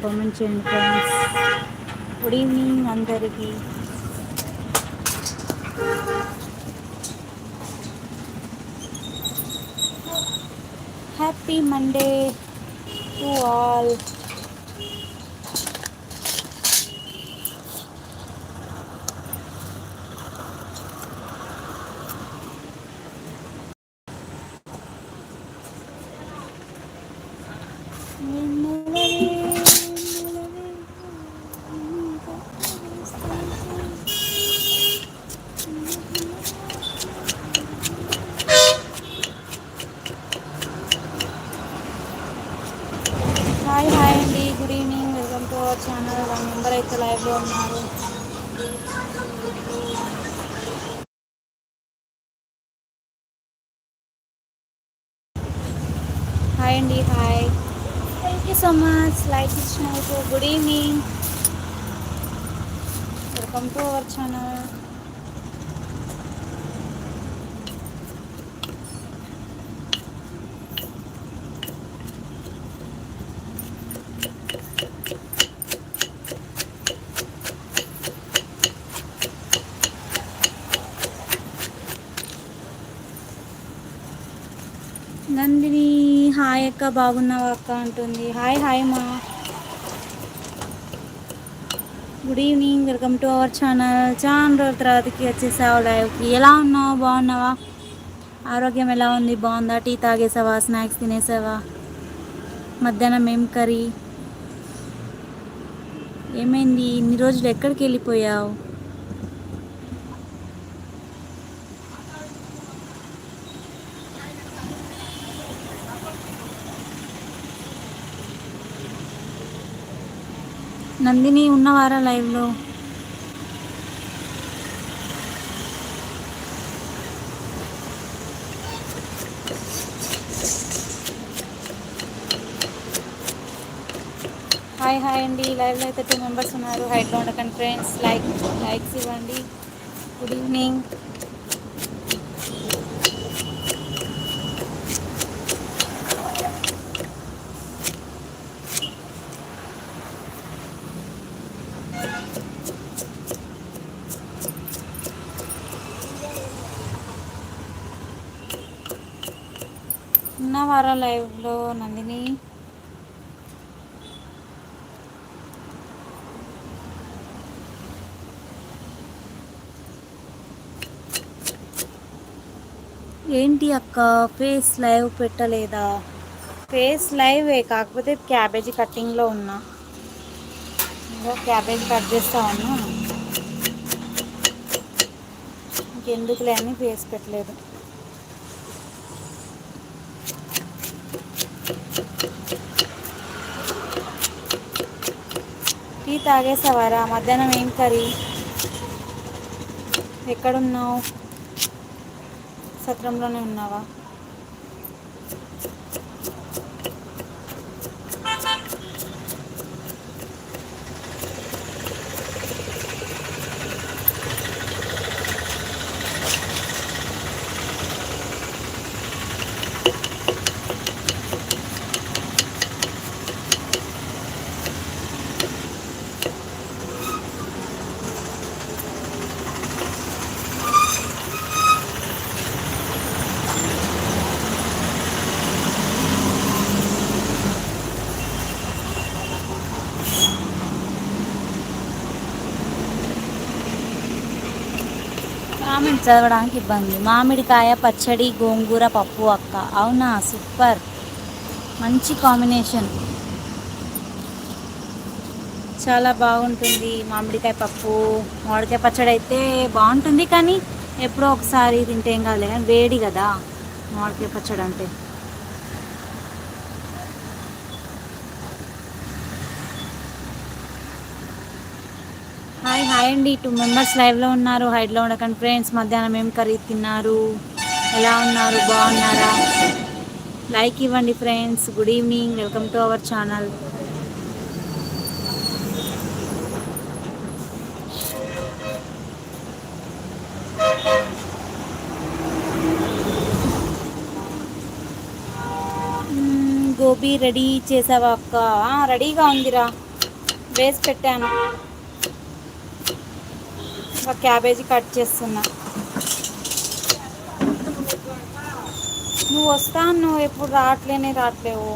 Comment చేయండి friends good evening అందరికీ. Happy Monday to all hi hi అండి good evening welcome to our channel one member అయితే లైవ్లో ఉన్నారు హాయ్ అండి hi thank you so much like ఇచ్చినందుకు good evening welcome to our channel Nandini hi అక్క బాగున్నావా అక్క అంటుంది. హాయ్ హాయ్ మా. Good evening welcome to our channel చాలా రోజుల తర్వాతకి వచ్చేసావు లైవ్కి. ఎలా ఉన్నావు? బాగున్నావా? ఆరోగ్యం ఎలా ఉంది? బాగుందా? టీ తాగేసావా? స్నాక్స్ తినేసావా? మధ్యాహ్నం ఏం కర్రీ? ఏమైంది? ఇన్ని రోజులు ఎక్కడికి వెళ్ళిపోయావు? నందిని ఉన్నవారా లైవ్లో? హాయ్ హాయ్ అండి. లైవ్లో అయితే టూ మెంబర్స్ ఉన్నారు. హైట్లో ఉండకండి ఫ్రెండ్స్. లైక్ లైక్స్ ఇవ్వండి. Good evening. ఉన్నవారా లైవ్లో నందిని. ఏంటి అక్క? ఫేస్ లైవ్ పెట్టలేదా? ఫేస్ లైవ్ కాకపోతే క్యాబేజీ కట్టింగ్లో ఉన్నా. ఇంకా క్యాబేజీ కట్ చేస్తా ఉన్నా. ఇంకెందుకులే అని ఫేస్ పెట్టలేదు. తాగేసావారా మధ్యాహ్నం ఏం కర్రీ? ఎక్కడున్నావు? సత్రంలోనే ఉన్నావా కామెంట్ చదవడానికి ఇబ్బంది. మామిడికాయ పచ్చడి గోంగూర పప్పు అక్క. అవునా? సూపర్. మంచి కాంబినేషన్. చాలా బాగుంటుంది మామిడికాయ పప్పు. మామిడికాయ పచ్చడి అయితే బాగుంటుంది కానీ ఎప్పుడో ఒకసారి తింటే ఏం కాదులే కానీ వేడి కదా మామిడికాయ పచ్చడి అంటే. హాయ్ హాయ్ అండి. టూ మెంబర్స్ లైవ్లో ఉన్నారు. హైట్లో ఉండకండి ఫ్రెండ్స్ మధ్యాహ్నం ఏం కర్రీ తిన్నారు? ఎలా ఉన్నారు? బాగున్నారా? లైక్ ఇవ్వండి friends good evening welcome to our channel gobi ready చేసావా అక్క? రెడీగా ఉందిరా. వేసి పెట్టాను. ఒక క్యాబేజీ కట్ చేస్తున్నా. నువ్వు వస్తాను నువ్వు ఎప్పుడు రావట్లేనే రావట్లేవు.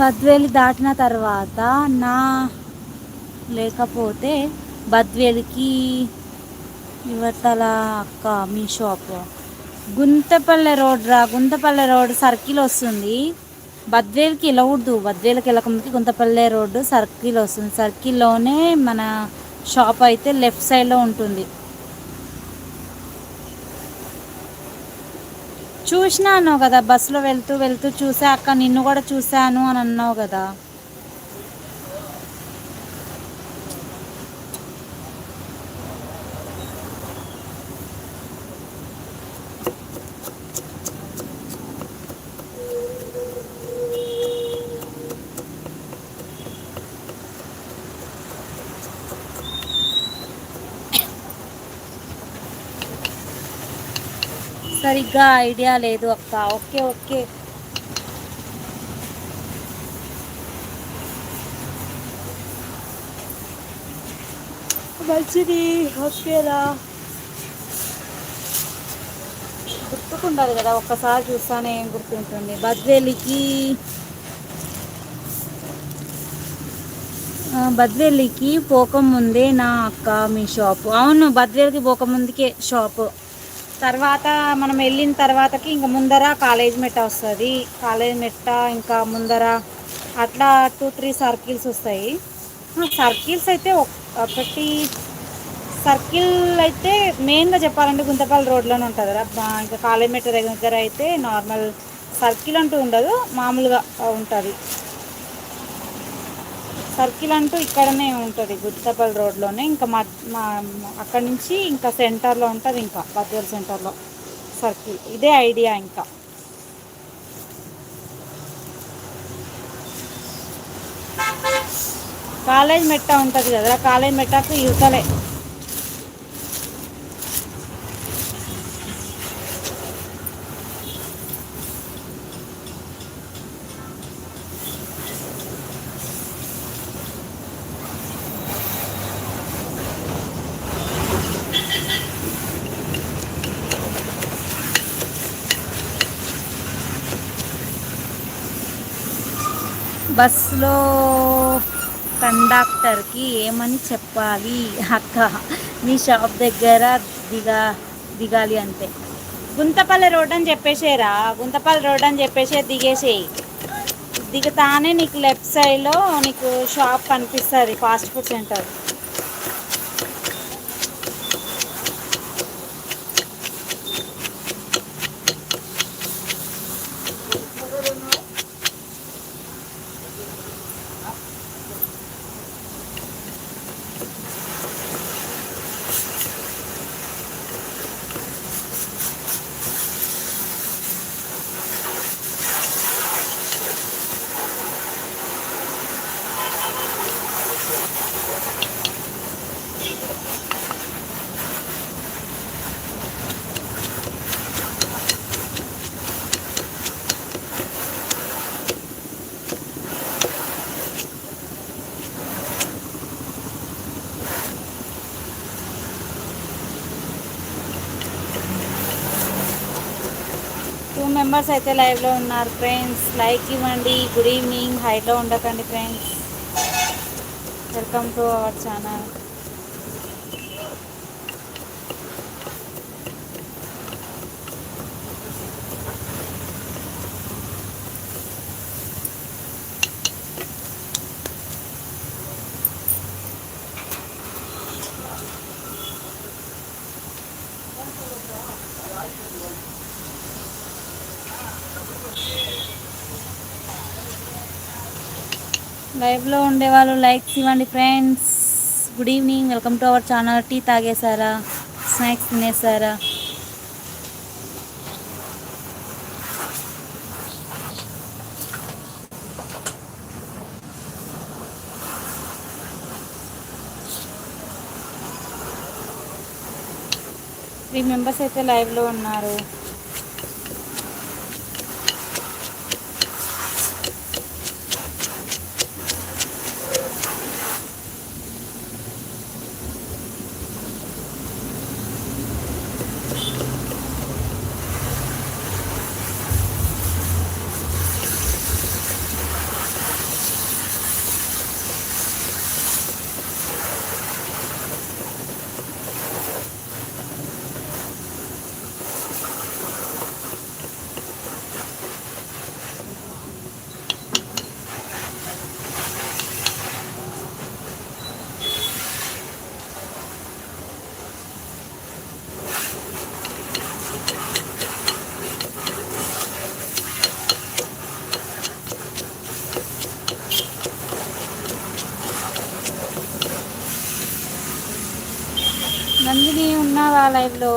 బద్వేలి దాటిన తర్వాత నా లేకపోతే బద్వేలికి యువతల అక్క మీ షాప్. గుంతపల్లె రోడ్ రా గుంతపల్లె రోడ్ సర్కిల్ వస్తుంది. బద్వేలికి వెళ్ళకూడదు బద్వేలకి వెళ్ళకముందుకి గుంతపల్లె రోడ్డు సర్కిల్ వస్తుంది. సర్కిల్లోనే మన షాప్ అయితే లెఫ్ట్ సైడ్లో ఉంటుంది. చూసినాను కదా బస్సులో వెళ్తూ వెళ్తూ చూసా అక్క నిన్ను కూడా చూశాను అని అన్నావు కదా. సరిగ్గా ఐడియా లేదు అక్క. Okay okay. మంచిది ఓకేరా గుర్తుకుండాలి కదా ఒక్కసారి చూస్తానే ఏం గుర్తుంటుంది. బద్వేలికి బద్వేలికి పోకముందే నా అక్క మీ షాపు. అవును బద్వేలికి పోకముందుకే షాపు. తర్వాత మనం వెళ్ళిన తర్వాతకి ఇంకా ముందర కాలేజ్ మెట్ట వస్తుంది. కాలేజ్ మెట్ట ఇంకా ముందర అట్లా టూ త్రీ సర్కిల్స్ వస్తాయి. సర్కిల్స్ అయితే ఒకటి సర్కిల్ అయితే మెయిన్గా చెప్పాలంటే గుంతపల్లి రోడ్లోనే ఉంటుంది కదా ఇంకా కాలేజ్ మెట్ట దగ్గర అయితే నార్మల్ సర్కిల్ అంటూ ఉండదు. మామూలుగా ఉంటుంది. సర్కిల్ అంటూ ఇక్కడనే ఉంటుంది గుత్తపల్లి రోడ్లోనే. ఇంకా మా మా అక్కడి నుంచి ఇంకా సెంటర్లో ఉంటుంది ఇంకా బద్వేల్ సెంటర్లో సర్కిల్. ఇదే ఐడియా ఇంకా. కాలేజ్ మెట్ట ఉంటుంది కదా కాలేజ్ మెట్టకు యువతలే బస్సులో కండక్టర్కి ఏమని చెప్పాలి? అక్క మీ షాప్ దగ్గర దిగా దిగాలి అంతే గుంతపల్లి రోడ్ అని చెప్పేసేరా. గుంతపల్లి రోడ్ అని చెప్పేసే దిగేసేయి. దిగుతానే నీకు లెఫ్ట్ సైడ్లో నీకు షాప్ కనిపిస్తుంది ఫాస్ట్ ఫుడ్ సెంటర్. మెంబర్స్ అయితే లైవ్లో ఉన్నారు ఫ్రెండ్స్. లైక్ ఇవ్వండి. Good evening. హైట్లో ఉండకండి friends. Welcome to our channel. లైవ్లో ఉండేవాళ్ళు లైక్స్ ఇవ్వండి friends. Good evening. Welcome to our channel. Tea తాగేశారా? Snacks తినేసారా త్రీ మెంబర్స్ అయితే లైవ్లో ఉన్నారు నందిని ఉన్నావా లైవ్లో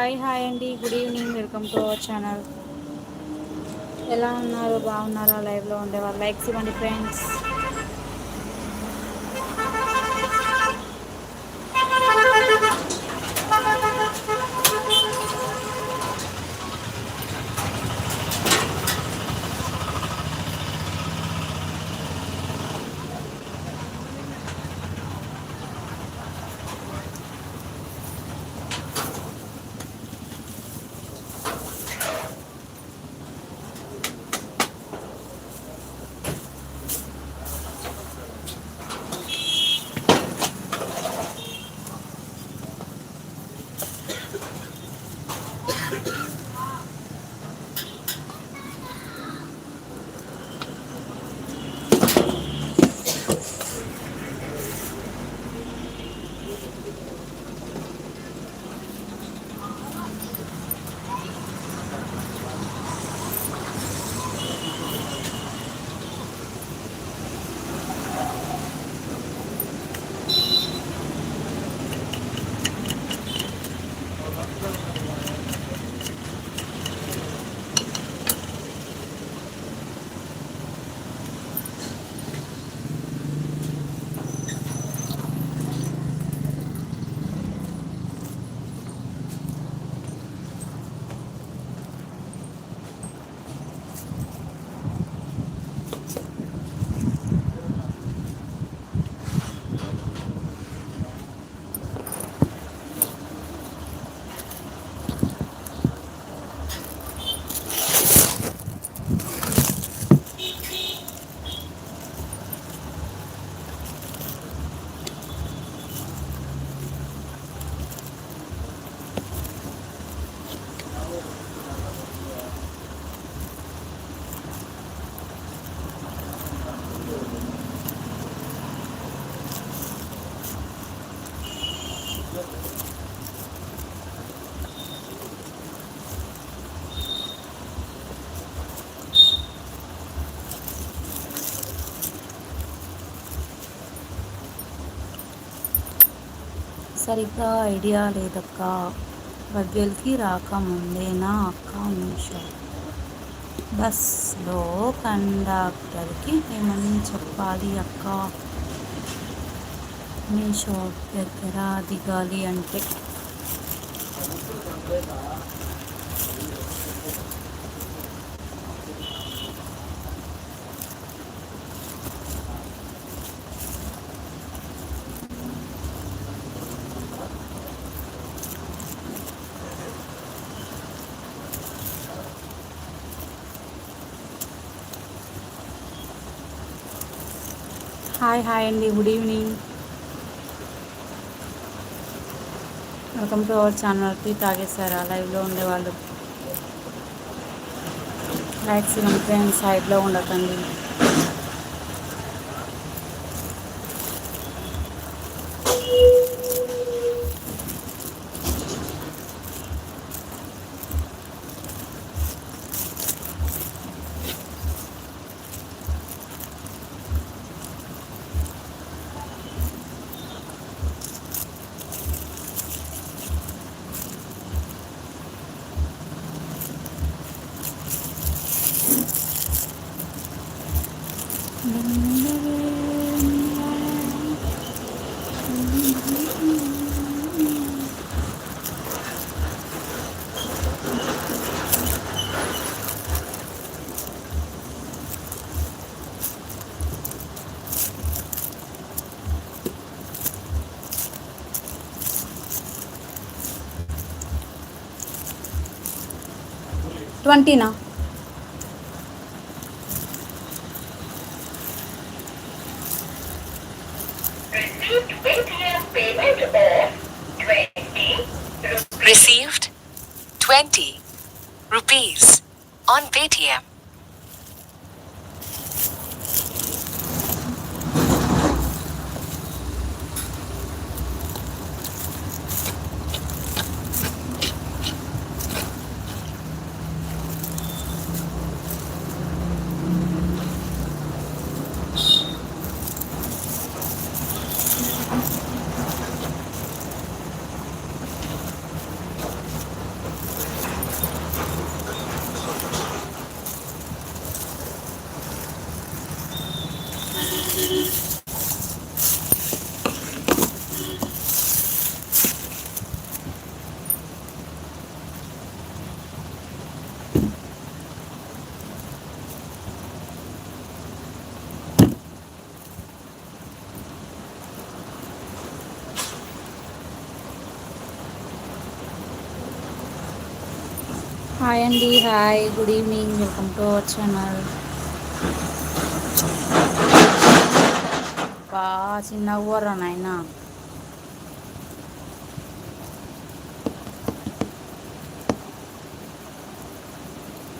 హాయ్ హాయ్ అండి. Good evening. Welcome to our channel. ఎలా ఉన్నారు? బాగున్నారా? లైవ్లో ఉండేవారు లైక్స్ ఇవ్వండి ఫ్రెండ్స్. సరిగ్గా ఐడియా లేదక్క. బగ్గెల్కి రాకముందేనా అక్క నిమిషం బస్లో కండక్టర్కి ఏమని చెప్పాలి అక్క? మీషో దగ్గర దిగాలి అంటే హాయ్ హాయ్ అండి. Good evening. Welcome to our ఛానల్కి తాగేశారా? లైవ్లో ఉండేవాళ్ళు. లైక్స్ ఫ్రెండ్స్ సైడ్లో ఉండకండి. ಟ್ವೆಂಟಿನಾ received 20 rupees on Paytm. Hi అండి hi good evening welcome to our channel. బా చిన్న ఊరా నాయన.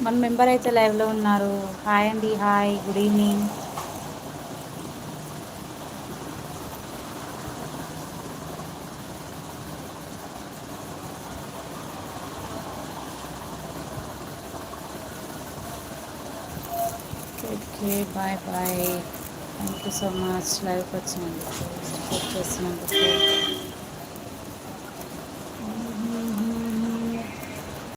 మన మెంబర్ అయితే లైవ్లో ఉన్నారు. హాయ్ అండి hi good evening. Okay bye bye thank you so much లైవ్కి వచ్చినందుకు సపోర్ట్ చేసినందుకు